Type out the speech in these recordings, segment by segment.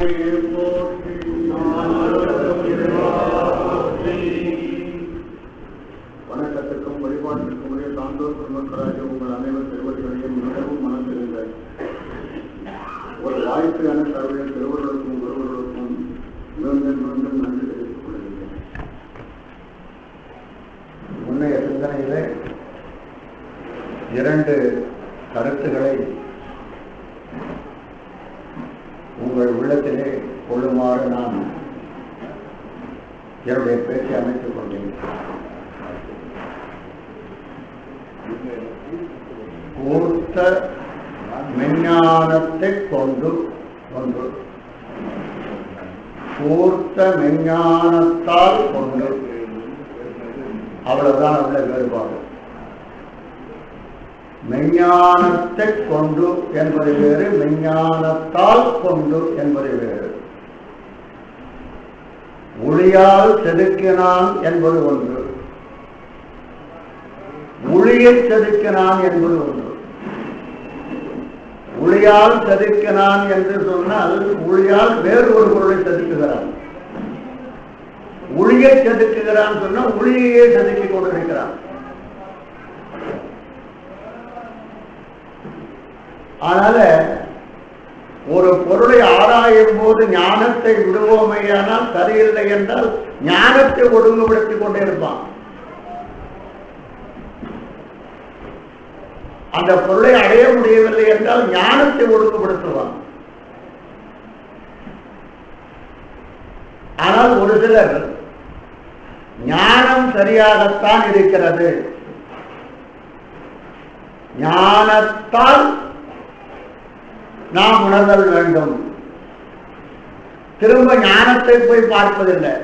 We're கூர்த்த மெஞ்ஞானத்தை கொண்டு கொண்டு. கூர்த்த மெஞ்ஞானத்தால் கொண்டு. அவ்வளவுதான் உள்ள வேறுபாடு. மெஞ்ஞானத்தை கொண்டு என்பது வேறு மெஞ்ஞானத்தால் கொண்டு என்பது வேறு. ஒளியால் செதுக்கினான் என்பது ஒன்று. ஒளியை செதுக்கினான் என்பது ஒன்று ஒளியால் செதுக்கினான் என்று சொன்னால் ஒளியால் வேறு ஒரு பொருளை செதுக்குகிறான். ஒளியை செதுக்குகிறான் சொன்னால் ஒளியையே செதுக்கிக் கொண்டிருக்கிறான். அதனால ஒரு பொருளை ஆராயும் போது ஞானத்தை விடுவோமையானால் சரியில்லை என்றால் ஞானத்தை ஒழுங்குபடுத்திக் கொண்டே இருப்பான். அந்த பொருளை அடைய முடியவில்லை என்றால் ஞானத்தை ஒழுங்குபடுத்துவான். ஆனால் ஒரு சிலர் ஞானம் சரியாகத்தான் இருக்கிறது. ஞானத்தால் நாம் உணர்தல் வேண்டும். திரும்ப ஞானத்தை போய் பார்ப்பதில்லை.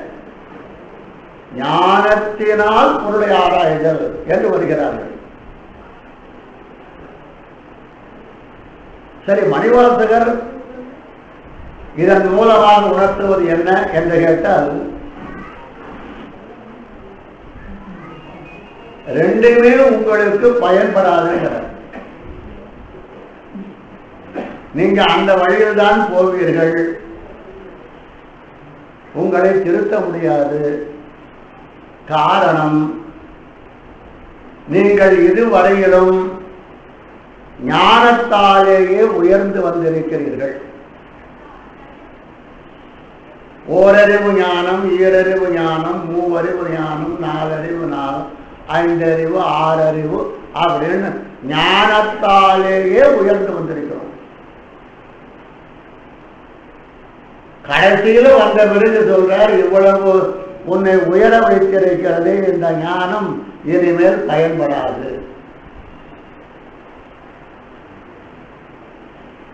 ஞானத்தினால் பொருளை ஆராய்தல் என்று வருகிறார்கள். சரி மணிவாசகர் இதன் மூலமாக உணர்த்துவது என்ன என்று கேட்டால் ரெண்டுமே உங்களுக்கு பயன்படாதுங்கிறார். நீங்க அந்த வழியில் தான் போவீர்கள். உங்களை திருத்த முடியாது. காரணம் நீங்கள் இதுவரையிலும் ஞானத்தாலேயே உயர்ந்து வந்திருக்கிறீர்கள். ஓரறிவு ஞானம் ஈரறிவு ஞானம் மூவறிவு ஞானம் நாலறிவு ஞானம் ஐந்தறிவு ஆறறிவு அப்படின்னு ஞானத்தாலேயே உயர்ந்து வந்திருக்கிறோம். கடைசியில வந்த பிறகு சொல்றார் இவ்வளவு உன்னை உயர வைத்திருக்கிறது இந்த ஞானம் இனிமேல் பயன்படாது.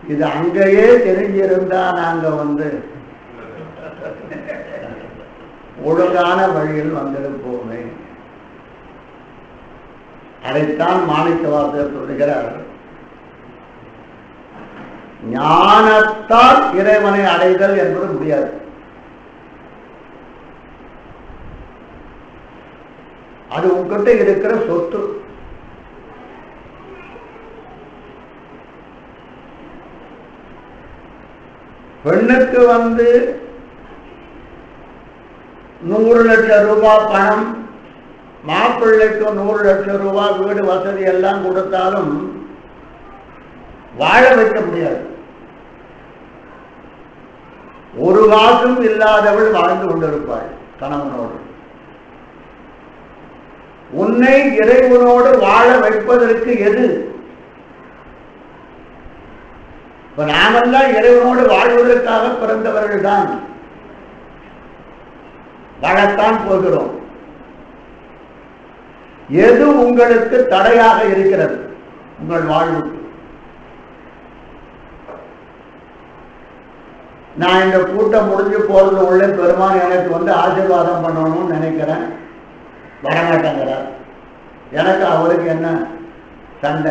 இது அங்கேயே தெரிஞ்சிருந்தா நாங்க வந்து ஒழுங்கான வழியில் வந்திருப்போமே. அதைத்தான் மாணிக்க வாசகர் சொல்லுகிறார். ஞானத்தால் இறைவனை அடைதல் என்பது முடியாது. அது உங்ககிட்ட இருக்கிற சொத்து. பெண்ணுக்கு வந்து நூறு லட்சம் ரூபாய் பணம் மாப்பிள்ளைக்கு நூறு லட்சம் ரூபாய் வீடு வசதி எல்லாம் கொடுத்தாலும் வாழ வைக்க முடியாது. ஒரு காசும் இல்லாதவள் வாழ்ந்து கொண்டிருப்பாள் கணவனோடு. உன்னை இறைவனோடு வாழ வைப்பதற்கு எது? இப்ப நாமெல்லாம் இறைவனோடு வாழ்வதற்காக பிறந்தவர்கள் தான் வாழத்தான் போகிறோம். எது உங்களுக்கு தடையாக இருக்கிறது? உங்கள் வாழ்வுக்கு நான் இந்த கூட்டம் முடிஞ்சு போறது உள்ள பெருமான் எனக்கு வந்து ஆசீர்வாதம் பண்ணணும்னு நினைக்கிறேன். வரமாட்டேங்கிறார். எனக்கு அவருக்கு என்ன? சண்டை.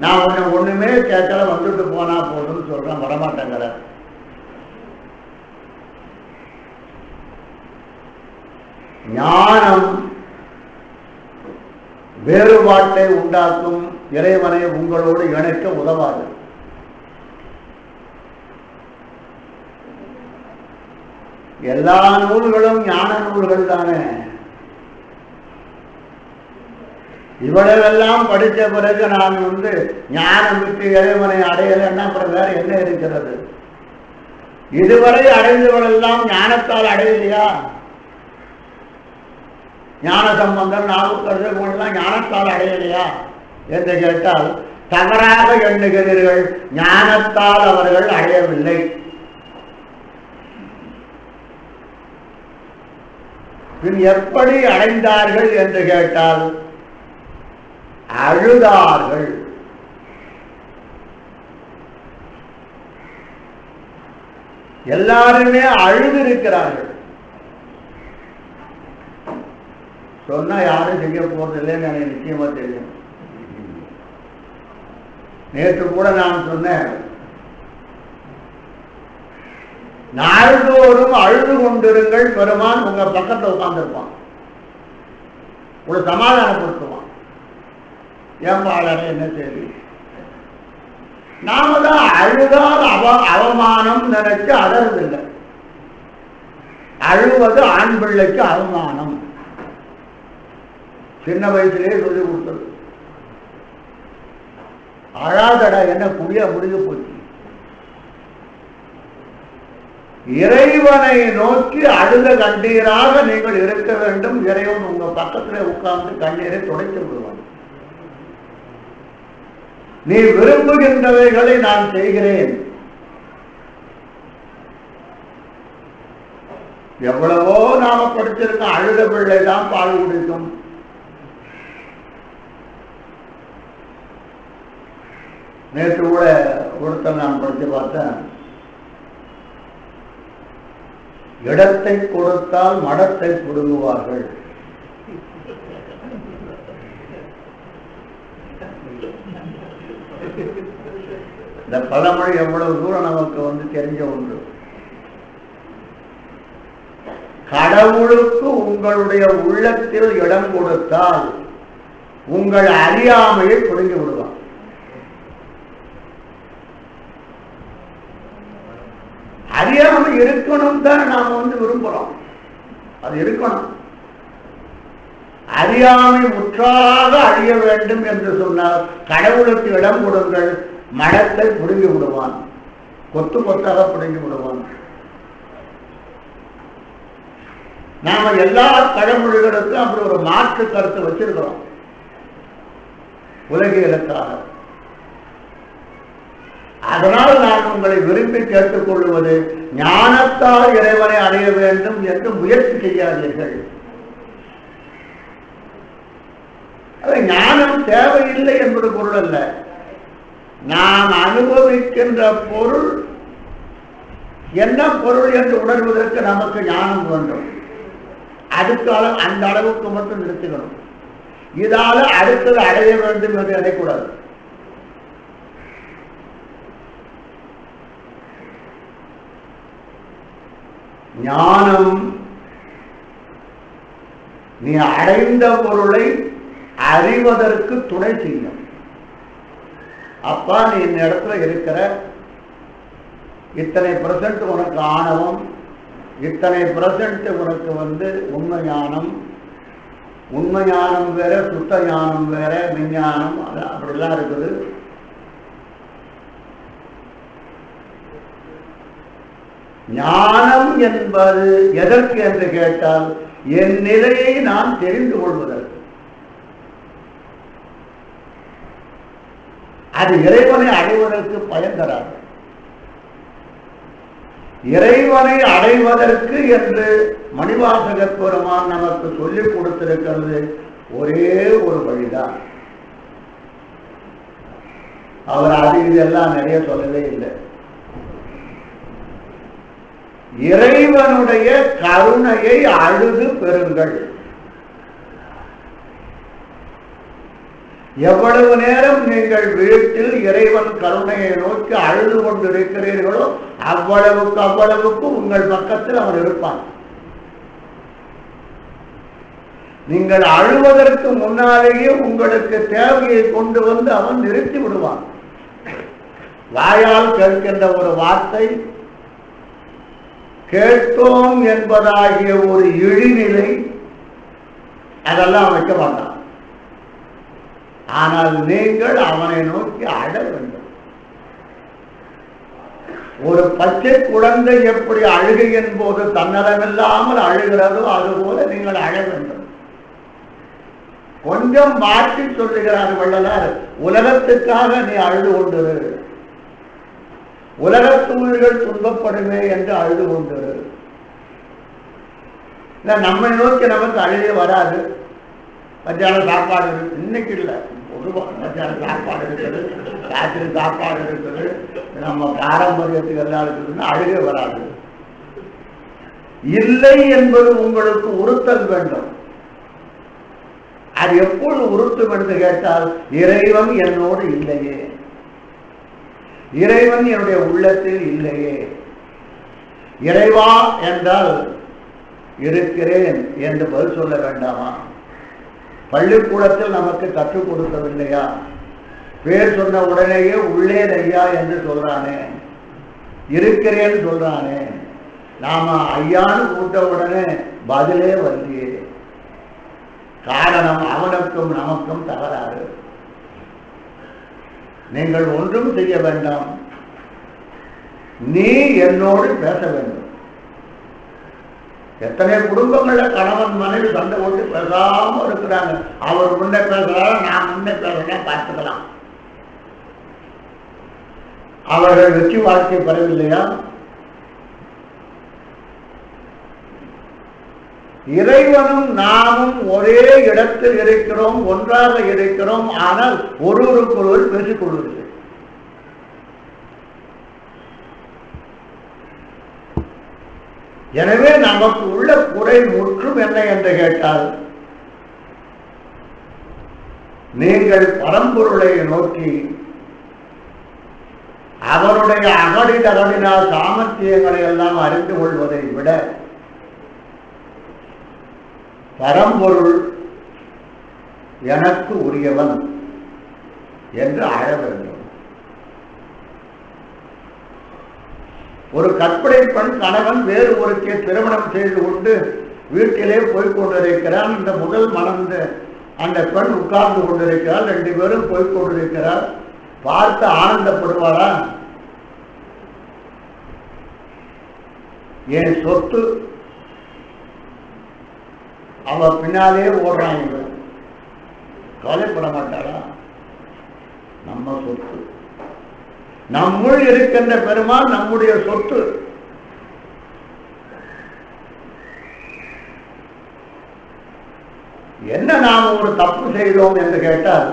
நான் உன்னை ஒண்ணுமே கேட்கல வந்துட்டு போனா போதும்னு சொல்றேன். வரமாட்டேங்கிற. ஞானம் வேறுபாட்டை உண்டாக்கும் இறைவனை உங்களோடு இணைக்க உதவாது. எல்லா நூல்களும் ஞான நூல்கள் தானே. இவ்வளவெல்லாம் படித்த பிறகு நான் வந்து ஞானம் விட்டு இறைவனை அடையலைன்னா அப்புறம் வேற என்ன இருக்கிறது? இதுவரை அடைந்தவர்களெல்லாம் ஞானத்தால் அடையலையா? ஞான சம்பந்தம் நாவுக்கரசர் ஞானத்தால் அடையலையா? என்று கேட்டால் தவறாக எண்ணுகிறீர்கள் ஞானத்தால் அவர்கள் அடையவில்லை. பின் எப்படி அடைந்தார்கள் என்று கேட்டால் அழுதார்கள். எல்லாருமே அழுது இருக்கிறார்கள் சொன்னா யாரும் செய்ய போறதில்லைன்னு எனக்கு நிச்சயமா தெரியும். நேற்று கூட நான் சொன்னேன். நாள்தோறும் அழுது கொண்டிருங்கள். பெருமான் உங்க பக்கத்துல உட்கார்ந்துருப்பான். ஒரு சமாதானப்படுத்தும் ஏம்பாளர் என்ன செய்தி நாம தான் அழுதால் அவ அவமானம் நினைச்சு அழறதில்லை. அழுவது ஆண் பிள்ளைக்கு அவமானம். சின்ன வயசுலயே சொல்லி கொடுத்தது. அழாதடா என்ன புளிய முடிஞ்சு போச்சு. இறைவனை நோக்கி அழுத கண்ணீராக நீங்கள் இருக்க வேண்டும். இறைவன் உங்க பக்கத்துல உட்கார்ந்து கண்ணீரை துடைத்து விடுவான். நீ விரும்புகின்றவைகளை நான் செய்கிறேன். எவ்வளவோ நாம படிச்சிருக்கோம் அழுத பிள்ளை தான் பால் குடிக்கும். நேற்று கூட ஒருத்தன் நான் படித்து பார்த்தேன். இடத்தை கொடுத்தால் மடத்தை புடுங்குவார்கள். இந்த பழமொழி எவ்வளவு தூரம் நமக்கு வந்து தெரிஞ்ச ஒன்று. கடவுளுக்கு உங்களுடைய உள்ளத்தில் இடம் கொடுத்தால் உங்கள் அறியாமையை புரிந்து விடுவான் அறியாமை இருக்கணும் தான் நாம வந்து விரும்புறோம். அது இருக்கணும். அறியாமை முற்றாக அழிய வேண்டும் என்று சொன்னால் கடவுளுக்கு இடம் கொடுங்கள் மடத்தை புடுங்கி விடுவான். கொத்து கொத்தாக புடுங்கி விடுவான். நாம எல்லா பழமொழிகளுக்கும் அப்படி ஒரு மாற்று கருத்து வச்சிருக்கிறோம். உலகியலுக்காக. அதனால் நான் உங்களை விரும்பி கேட்டுக்கொள்வது ஞானத்தால் இறைவனை அடைய வேண்டும் என்று முயற்சி செய்யாதீர்கள் அது ஞானம் தேவையில்லை என்பது பொருள் அல்ல. நாம் அனுபவிக்கின்ற பொருள் என்ன பொருள் என்று உணர்வதற்கு நமக்கு ஞானம் வேண்டும். அதுக்கு அளவு அந்த அளவுக்கு மட்டும் நிறுத்திக்கணும். இதால அடுத்தது அடைய வேண்டும் என்று நினைக்கூடாது ஞானம் நீ அடைந்த பொருளை அறிவதற்கு துணை செய்யும். அப்பா நீ இந்த இடத்துல இருக்கிற இத்தனை பர்சன்ட் உனக்கு ஆணவம் இத்தனை பர்சன்ட் உனக்கு வந்து உண்மை ஞானம் உண்மை ஞானம் வேற சுத்த ஞானம் வேற விஞ்ஞானம் அப்படிலாம் இருக்குது. ஞானம் என்பது எதற்கு என்று கேட்டால் என் நிலையை நான் தெரிந்து கொள்வதற்கு. அது இறைவனை அடைவதற்கு பயன் தராது. இறைவனை அடைவதற்கு என்று மணிவாசகர் பெருமான் நமக்கு சொல்லிக் கொடுத்திருக்கிறது ஒரே ஒரு வழிதான். அவர் அது இதெல்லாம் நிறைய சொல்லவே இல்லை. இறைவனுடைய கருணையை அழுது பெறுங்கள். எவ்வளவு நேரம் நீங்கள் வீட்டில் இறைவன் கருணையை நோக்கி அழுது கொண்டிருக்கிறீர்களோ அவ்வளவுக்கு அவ்வளவுக்கு உங்கள் பக்கத்தில் அவன் இருப்பான் நீங்கள் அழுவதற்கு முன்னாலேயே உங்களுக்கு தேவையை கொண்டு வந்து அவன் நிறுத்தி விடுவான். வாயால் கேட்கின்ற ஒரு வார்த்தை கேட்டோம் என்பதாகிய ஒரு இழிநிலை அதெல்லாம் வைக்க மாட்டான் ஆனால் நீங்கள் அவனை நோக்கி அழ வேண்டும். ஒரு பச்சை குழந்தை எப்படி அழுகையின் போது தன்னலமில்லாமல் அழுகிறதோ அதுபோல நீங்கள் அழ வேண்டும். கொஞ்சம் மாற்றி சொல்லுகிறார் வள்ளலார் உலகத்துக்காக நீ அழுது கொண்டிரு உலக உயிர்கள் துன்பப்படுமே என்று அழுது கொண்டிரு நம்மை நோக்கி நமக்கு அழுகே வராது. மத்தியானம் சாப்பாடு இன்னைக்கு இல்லை. மத்தியானம் சாப்பாடு இருக்குது ராத்திரி சாப்பாடு இருக்குது நம்ம பாரம்பரியத்துக்கு எல்லாம் இருக்குதுன்னா அழுகே வராது இல்லை என்பது உங்களுக்கு உறுத்தல் வேண்டும். அது எப்பொழுது உறுத்தும் என்று கேட்டால் இறைவன் என்னோடு இல்லையே. இறைவன் என்னுடைய உள்ளத்தில் இல்லையே. இறைவா என்றால் இருக்கிறேன் என்று பதில் சொல்ல வேண்டாமா? பள்ளிக்கூடத்தில் நமக்கு கற்றுக் கொடுக்கவில்லையா? பேர் சொன்ன உடனேயே உள்ளே ஐயா என்று சொல்றானே. இருக்கிறேன்னு சொல்றானே. நாம ஐயான்னு கூட்ட உடனே பதிலே வரலையே காரணம் அவனுக்கும் நமக்கும் தகராறு நீங்கள் ஒன்றும் செய்ய வேண்டாம். நீ என்னோடு பேச வேண்டும். எத்தனை குடும்பங்கள்ல கணவன் மனைவி சண்டை போட்டு பேசாம இருக்கிறாங்க. அவர் முன்னே பேசுறாரு நான் முன்னே பேசுறேன் பார்த்துக்கலாம். அவர்கள் வெற்றி வாழ்க்கை பெறவில்லையா இறைவனும் நாமும் ஒரே இடத்தில் இருக்கிறோம் ஒன்றாக இருக்கிறோம் ஆனால் ஒருவருக்கொருவர் பேசிக் எனவே நமக்கு உள்ள குறை முற்றும் என்ன என்று கேட்டால் நீங்கள் பரம்பொருளை நோக்கி அவருடைய அகடி தகடினால் சாமர்த்தியங்களை எல்லாம் அறிந்து கொள்வதை விட பரம்பொருள் எனக்கு உரியவன் என்று அழ வேண்டும். ஒரு கற்பனை பெண் கணவன் வேறு ஒருக்கே திருமணம் செய்து கொண்டு வீட்டிலே போய்க் கொண்டிருக்கிறான். இந்த முதல் மணந்த அந்த பெண் உட்கார்ந்து கொண்டிருக்கிறார் ரெண்டு பேரும் போய்க் கொண்டிருக்கிறார். பார்த்து ஆனந்தப்படுவாரா என் சொத்து? அவ பின்னாலே ஓடுறாங்க. கவலைப்பட மாட்டாரா நம்ம சொத்து. நம்முள் இருக்கின்ற பெருமான் நம்முடைய சொத்து. என்ன நாம் ஒரு தப்பு செய்தோம் என்று கேட்டால்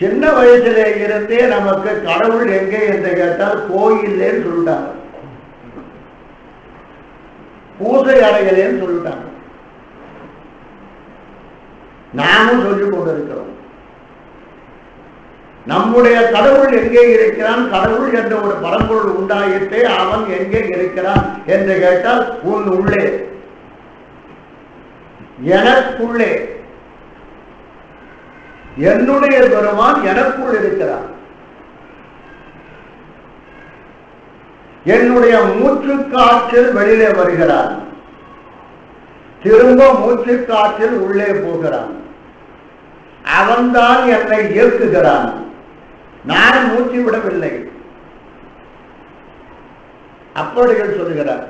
சின்ன வயசுல இருந்தே நமக்கு கடவுள் எங்கே என்று கேட்டால் கோயில்லேன்னு சொல்லிட்டாங்க. பூசை அறைகளேன்னு சொல்லிட்டாங்க. நாமும் சொல்லிக் கொண்டிருக்கிறோம். நம்முடைய கடவுள் எங்கே இருக்கிறான்? கடவுள் என்ற ஒரு பரம்பொருள் உண்டாயிட்டே அவன் எங்கே இருக்கிறான் என்று கேட்டால் உன் உள்ளே. எனக்குள்ளே. என்னுடைய பெருமான் எனக்குள் இருக்கிறான் என்னுடைய மூச்சு காற்றில் வெளியிலே வருகிறான் திரும்ப மூச்சு காற்றில் உள்ளே போகிறான். அவன்தான் என்னை இயக்குகிறான். நான் மூச்சு விடவில்லை. அப்படிகள் சொல்லுகிறார்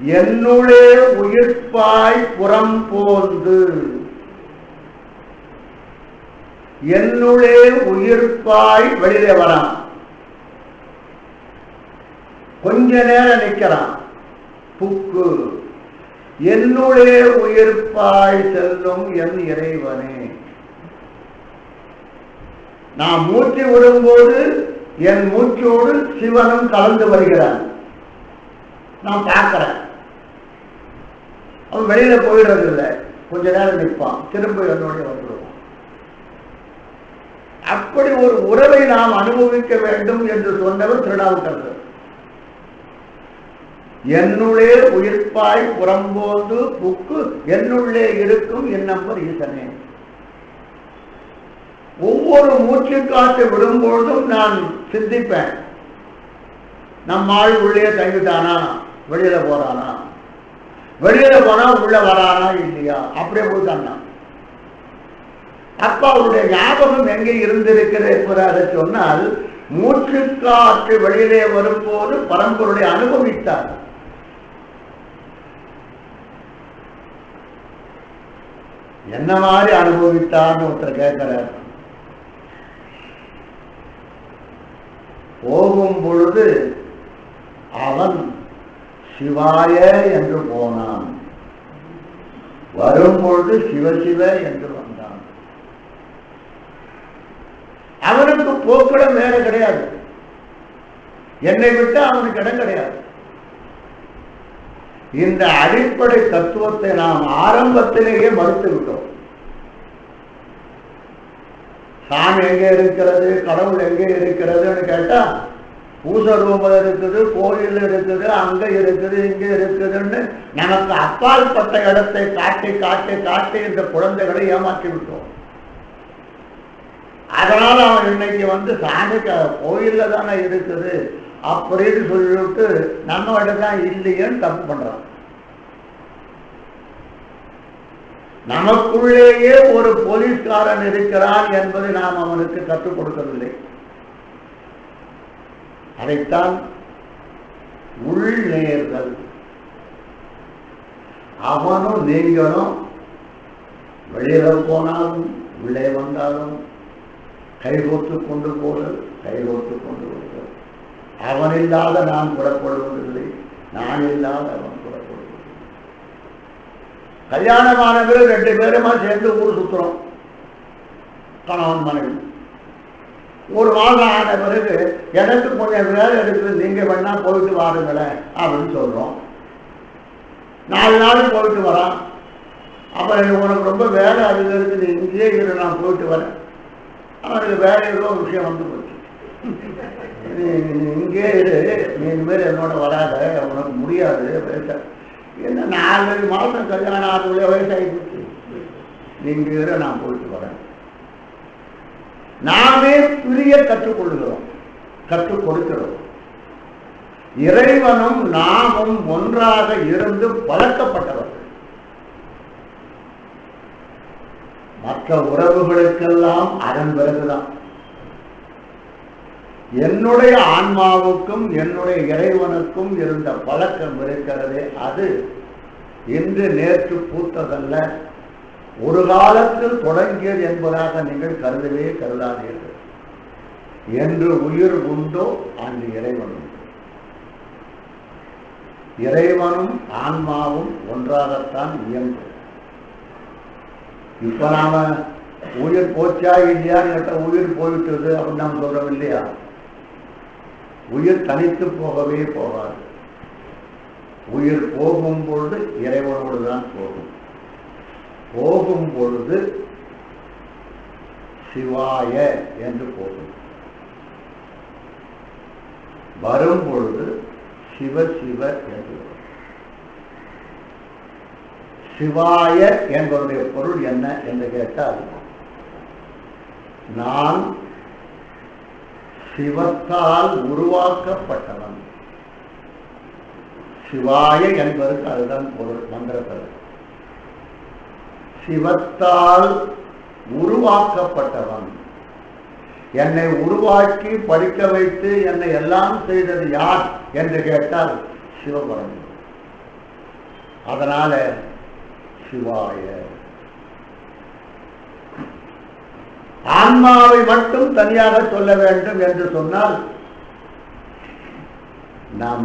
என்னுடைய உயிர்ப்பாய் புறம் போந்து என்னுடைய உயிர்ப்பாய் வெளியிலே வரான். கொஞ்ச நேரம் நிற்கிறான். புக்கு என்னுடைய உயிர்ப்பாய் செல்லும் என் இறைவனே நான் மூச்சு விடும்போது என் மூச்சோடு சிவனும் கலந்து வருகிறான் நான் பார்க்கிறேன். அவன் வெளியில போயிடுறது இல்லை கொஞ்ச நேரம் நிற்பான். திரும்ப என்னோட வந்துடுவான். அப்படி ஒரு உறவை நாம் அனுபவிக்க வேண்டும் என்று சொன்னவர் திருநாவுக்கரசர். என்னுள்ளே உயிர்ப்பாய் புறம்போது புக்கு என்னுள்ளே இருக்கும் என் நம்பர் ஈசனே. ஒவ்வொரு மூச்சு காற்று விடும்பொழுதும் நான் சிந்திப்பேன். நம்மாள் உள்ளே தங்கிட்டானா வெளியில போறானா? வெளியில போனா உள்ள வரானா இல்லையா? அப்படியே போயிட்டான் அப்ப அவருடைய ஞாபகம் எங்கே இருந்திருக்கிறது சொன்னால் மூச்சு காற்று வெளியிலே வரும்போது பரம்பொருளை அனுபவித்தார். என்ன மாதிரி அனுபவித்தார்னு ஒருத்தர் கேட்கிறார். போகும் பொழுது அவன் சிவாய என்று போனான். வரும்பொழுது சிவசிவ என்று வந்தான். அவனுக்கு போக்கிடம் வேற கிடையாது. என்னை விட்டு அவனுக்கு இடம் கிடையாது. இந்த அடிப்படை தத்துவத்தை நாம் ஆரம்பத்திலேயே மறுத்து விட்டோம். சாமி எங்கே இருக்கிறது கடவுள் எங்கே இருக்கிறதுன்னு கேட்டா பூச ரூபம் இருக்குது கோயில் இருக்குது அங்க இருக்குது இங்க இருக்குதுன்னு நமக்கு அப்பாற்பட்ட இடத்தை காட்டி காட்டி காட்டி இந்த குழந்தைகளை ஏமாற்றி விட்டோம். அதனால அவன் இன்னைக்கு வந்து சாமி க- கோயில்ல தானே இருக்குது அப்படின்னு சொல்லிவிட்டு நம்ம இடம் தான் இல்லையேன்னு தப்பு பண்றான். நமக்குள்ளேயே ஒரு போலீஸ்காரன் இருக்கிறான் என்பதை நாம் அவனுக்கு கற்றுக் கொடுக்கவில்லை. அதைத்தான் உள்நேர்கள் அவனும் நீங்களும் வெளியில போனாலும் உள்ளே வந்தாலும் கைகோத்து கொண்டு போதல் கைகோத்து கொண்டு போதல் அவன் இல்லாத நான் புறப்படுவதில்லை நான் இல்லாத அவன் கல்யாணமான பிறகு ரெண்டு பேருமா சேர்ந்து ஊர் சுத்துறோம். கணவன் மனைவி. ஒரு மாதம் ஆன பிறகு எனக்கு கொஞ்சம் வேலை இருக்குது நீங்க வேணா போயிட்டு வாருங்களேன் அப்படின்னு சொல்றோம். நாலு நாள் போயிட்டு வரான். அப்புறம் எனக்கு உனக்கு ரொம்ப வேலை அதிகம் இருக்குது நீ இங்கேயே இரு நான் போயிட்டு வரேன். அவனுக்கு வேற ஏதோ ஒரு விஷயம் வந்து போச்சு. நீ இங்கே இரு. நீ இனிமேல் என்னோட வராத உனக்கு முடியாது பேச. என்ன நாலு மாதம் கல்யாணம் ஆகுள்ள வயசாகி போச்சு நீங்கள் நான் போயிட்டு வரேன். நாமே பிரிய கற்றுக்கொள்கிறோம் கற்றுக் கொடுக்கிறோம். இறைவனும் நாமும் ஒன்றாக இருந்து பழக்கப்பட்டவர்கள் மற்ற உறவுகளுக்கெல்லாம் அதன் பிறகுதான். என்னுடைய ஆன்மாவுக்கும் என்னுடைய இறைவனுக்கும் இருந்த பழக்கம் இருக்கிறதே அது. இன்று நேற்று பூத்ததல்ல. ஒரு காலத்தில் தொடங்கியது என்பதாக நீங்கள் கருதவே கருதாதீர்கள். என்று உயிர் உண்டோ அன்று இறைவனும் இறைவனும் ஆன்மாவும் ஒன்றாகத்தான் இயங்கும். இப்ப நாம உயிர் போச்சா இல்லையான்னு கேட்ட உயிர் போயிட்டது அப்படின்னு நாம் சொல்றோம் இல்லையா? உயிர் தனித்து போகவே போகாது. உயிர் போகும் பொழுது இறைவனோடு தான் போகும். போகும் பொழுது சிவாய என்று போகும். வரும் பொழுது சிவ சிவ என்று சிவாய என்பதுடைய பொருள் என்ன என்று கேட்டால் நான் சிவத்தால் உருவாக்கப்பட்டவன். சிவாய என்பதற்கு அதுதான் பொருள் மந்திரத்தில் சிவத்தால் உருவாக்கப்பட்டவன். என்னை உருவாக்கி படிக்க வைத்து என்னை எல்லாம் செய்தது யார் என்று கேட்டால் சிவபரமன். அதனால சிவாய ஆன்மாவை மட்டும் தனியாக சொல்ல வேண்டும் என்று சொன்னால் நாம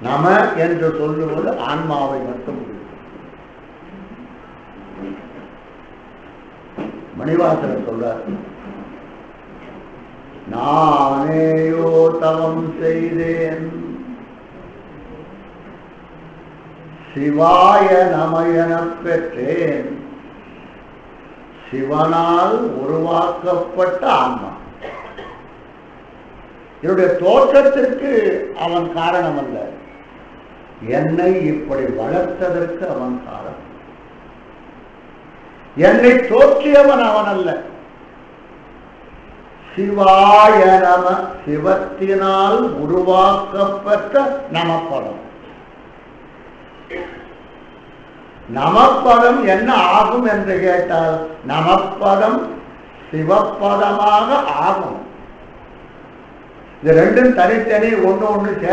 நம என்று சொல்லுவது ஆன்மாவை மட்டும் குறிக்கும். மணிவாசகர் சொல்றார் நானேயோ தவம் செய்தேன் சிவாய நமயனப் பெற்றேன். சிவனால் உருவாக்கப்பட்ட ஆன்மா. என்னுடைய தோற்றத்திற்கு அவன் காரணம் அல்ல என்னை இப்படி வளர்த்ததற்கு அவன் காரணம். என்னை தோற்றியவன் அவன் அல்ல சிவாய நம சிவத்தினால் உருவாக்கப்பட்ட நமப்படம். நமப்பதம் என்ன ஆகும் என்று கேட்டால் நமப்பதம் சிவப்பதமாக ஆகும். இது ரெண்டும் தனித்தனி ஒன்று ஒன்று